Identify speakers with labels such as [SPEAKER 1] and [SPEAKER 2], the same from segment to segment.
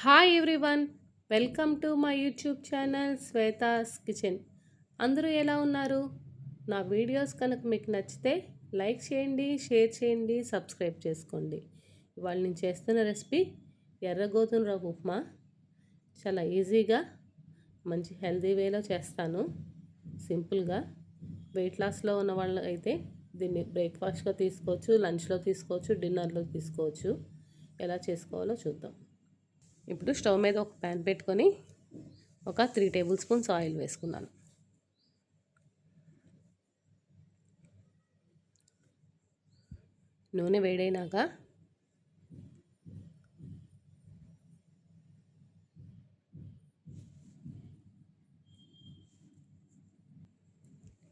[SPEAKER 1] Hi everyone welcome to my YouTube channel Shweta's kitchen. అందరూ ఎలా ఉన్నారు? నా వీడియోస్ కనుక మీకు నచ్చితే లైక్ చేయండి షేర్ చేయండి సబ్స్క్రైబ్ చేసుకోండి. ఇవాళ నేను చేస్తున్న రెసిపీ ఎర్రగోధుమ రవ్వ ఉప్మా. చాలా ఈజీగా మంచి హెల్తీ వేలో చేస్తాను. సింపుల్గా. వెయిట్ లాస్లో ఉన్న వాళ్ళు అయితే దీన్ని బ్రేక్ఫాస్ట్గా తీసుకోవచ్చు లంచ్లో తీసుకోవచ్చు డిన్నర్లో తీసుకోవచ్చు. ఎలా చేసుకోవాలో చూద్దాం. ఇప్పుడు స్టవ్ మీద ఒక ప్యాన్ పెట్టుకొని ఒక త్రీ టేబుల్ స్పూన్స్ ఆయిల్ వేసుకున్నాను. నూనె వేడైనాక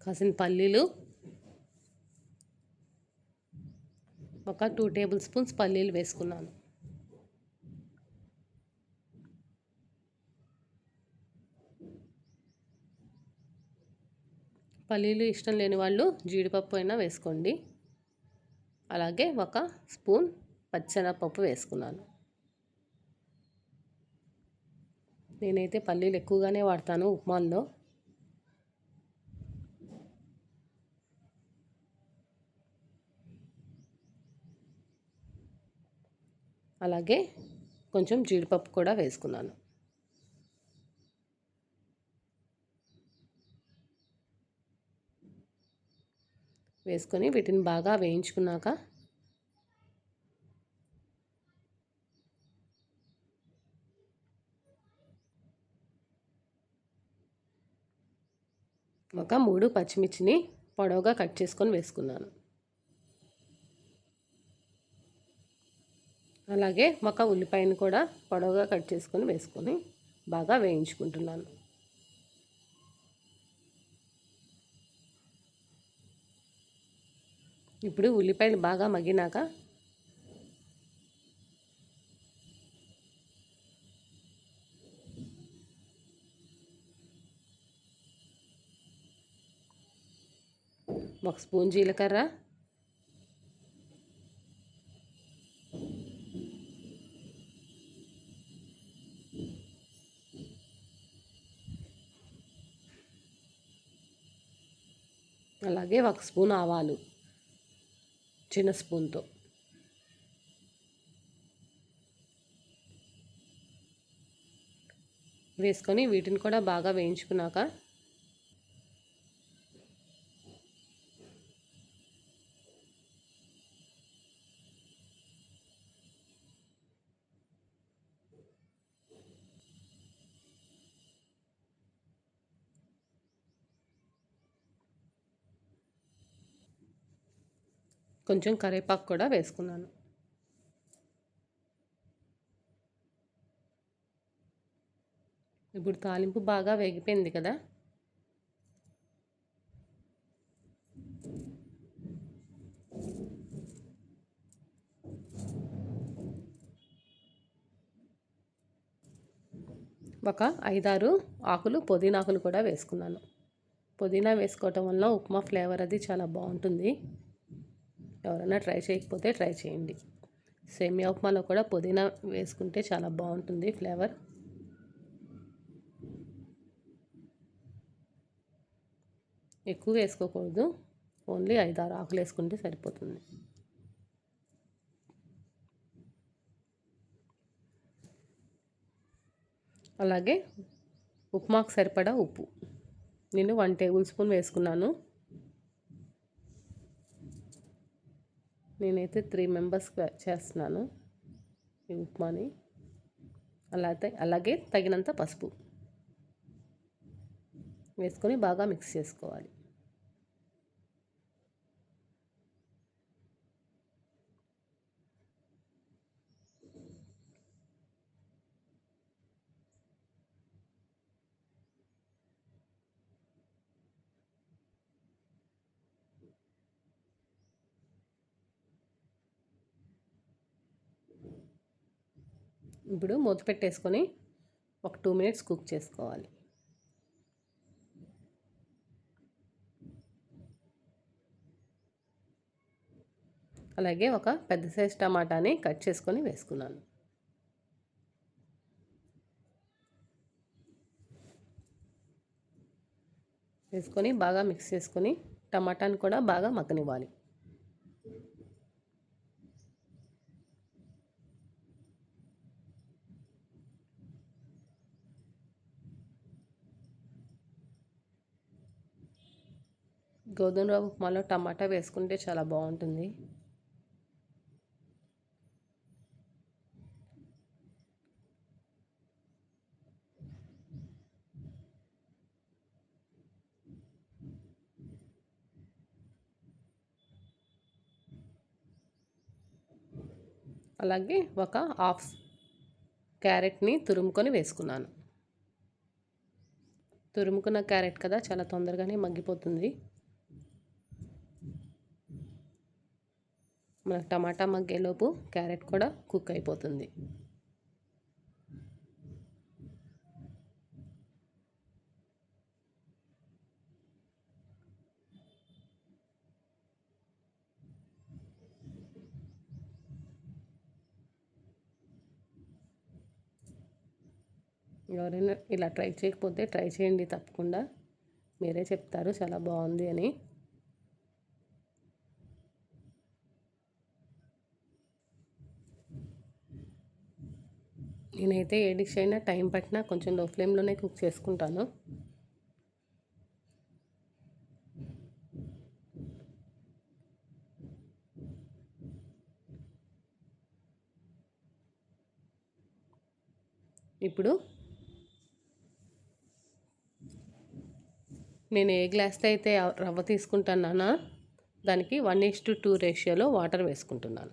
[SPEAKER 1] కాసిన పల్లీలు ఒక టూ టేబుల్ స్పూన్స్ పల్లీలు వేసుకున్నాను. పల్లీలు ఇష్టం లేని వాళ్ళు జీడిపప్పు అయినా వేసుకోండి. అలాగే ఒక స్పూన్ పచ్చెనపప్పు వేసుకున్నాను. నేనైతే పల్లీలు ఎక్కువగానే వాడతాను ఉప్మాల్లో. అలాగే కొంచెం జీడిపప్పు కూడా వేసుకున్నాను. వేసుకొని వీటిని బాగా వేయించుకున్నాక ఒక మూడు పచ్చిమిర్చిని పొడవుగా కట్ చేసుకొని వేసుకున్నాను. అలాగే ఒక ఉల్లిపాయను కూడా పొడవుగా కట్ చేసుకొని వేసుకొని బాగా వేయించుకుంటున్నాను. ఇప్పుడు ఉల్లిపాయలు బాగా మగ్గినాక ఒక స్పూన్ జీలకర్ర అలాగే ఒక స్పూన్ ఆవాలు. చిన్న స్పూన్తో. వేసుకొని వీటిని కూడా బాగా వేయించుకున్నాక కొంచెం కరివేపాకు కూడా వేసుకున్నాను. ఇప్పుడు తాలింపు బాగా వేగిపోయింది కదా? ఒక ఐదారు ఆకులు పుదీనా ఆకులు కూడా వేసుకున్నాను. పుదీనా వేసుకోవటం వల్ల ఉప్మా ఫ్లేవర్ అది చాలా బాగుంటుంది. ఎవరైనా ట్రై చేయకపోతే ట్రై చేయండి. సేమియా ఉప్మాలో కూడా పుదీనా వేసుకుంటే చాలా బాగుంటుంది ఫ్లేవర్. ఎక్కువ వేసుకోకూడదు. ఓన్లీ ఐదు ఆరు ఆకులు వేసుకుంటే సరిపోతుంది. అలాగే ఉప్మాకు సరిపడా ఉప్పు. నేను వన్ టేబుల్ స్పూన్ వేసుకున్నాను. నేనైతే త్రీ మెంబర్స్ చేస్తున్నాను ఈ ఉప్మాని. అలా అలాగే తగినంత పసుపు వేసుకొని బాగా మిక్స్ చేసుకోవాలి. ఇప్పుడు మూత పెట్టేసుకొని ఒక టూ మినిట్స్ కుక్ చేసుకోవాలి. అలాగే ఒక పెద్ద సైజ్ టమాటాని కట్ చేసుకొని వేసుకున్నాను. వేసుకొని బాగా మిక్స్ చేసుకొని టమాటాని కూడా బాగా మగ్గనివ్వాలి. గోధుమ రవ్వ ఉప్మాలో టమాటా వేసుకుంటే చాలా బాగుంటుంది. అలాగే ఒక హాఫ్ క్యారెట్ని తురుముకొని వేసుకున్నాను. తురుముకున్న క్యారెట్ కదా చాలా తొందరగానే మగ్గిపోతుంది. మనకు టమాటా మగ్గేలోపు క్యారెట్ కూడా కుక్ అయిపోతుంది. ఎవరైనా ఇలా ట్రై చేయకపోతే ట్రై చేయండి తప్పకుండా. మీరే చెప్తారు చాలా బాగుంది అని. నేనైతే ఏ డిష్ అయినా టైం పట్టినా కొంచెం లో ఫ్లేమ్లోనే కుక్ చేసుకుంటాను. ఇప్పుడు నేను ఏ గ్లాస్తో అయితే రవ్వ తీసుకుంటున్నానా దానికి వన్ ఈస్ టు టూ రేషియోలో వాటర్ వేసుకుంటున్నాను.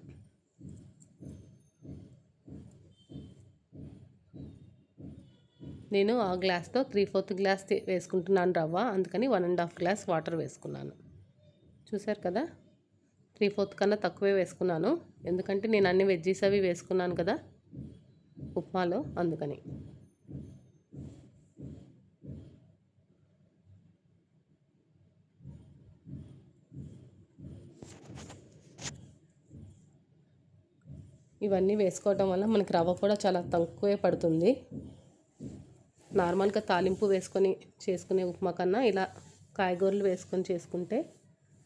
[SPEAKER 1] నేను ఆ గ్లాస్తో త్రీ ఫోర్త్ గ్లాస్ వేసుకుంటున్నాను రవ్వ. అందుకని one and half glass water వేసుకున్నాను. చూసారు కదా? త్రీ ఫోర్త్ కన్నా తక్కువే వేసుకున్నాను. ఎందుకంటే నేను అన్ని వెజ్జీస్ అవి వేసుకున్నాను కదా? ఉప్మాలో అందుకని. ఇవన్నీ వేసుకోవటం వల్ల మనకి రవ్వ కూడా చాలా తక్కువే పడుతుంది. నార్మల్గా తాలింపు వేసుకొని చేసుకునే ఉప్మా కన్నా ఇలా కాయగూరలు వేసుకొని చేసుకుంటే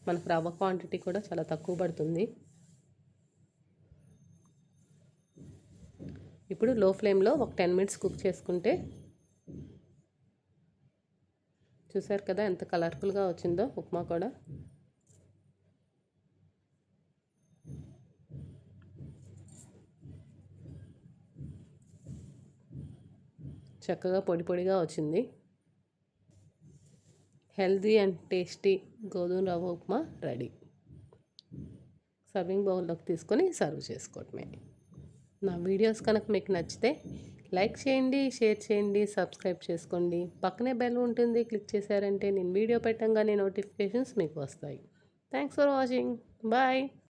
[SPEAKER 1] మనకు రవ్వ క్వాంటిటీ కూడా చాలా తక్కువ పడుతుంది. ఇప్పుడు లో ఫ్లేమ్లో ఒక టెన్ మినిట్స్ కుక్ చేసుకుంటే చూసారు కదా ఎంత కలర్ఫుల్గా వచ్చిందో ఉప్మా కూడా. చక్కగా పొడి పొడిగా వచ్చింది. హెల్దీ అండ్ టేస్టీ గోధుమ రవ్వ ఉప్మా రెడీ. సర్వింగ్ బౌల్లోకి తీసుకొని సర్వ్ చేసుకోవటమే. నా వీడియోస్ కనుక మీకు నచ్చితే లైక్ చేయండి షేర్ చేయండి సబ్స్క్రైబ్ చేసుకోండి. పక్కనే బెల్ ఉంటుంది క్లిక్ చేశారంటే నేను వీడియో పెట్టంగానే నోటిఫికేషన్స్ మీకు వస్తాయి. Thanks for watching. బాయ్.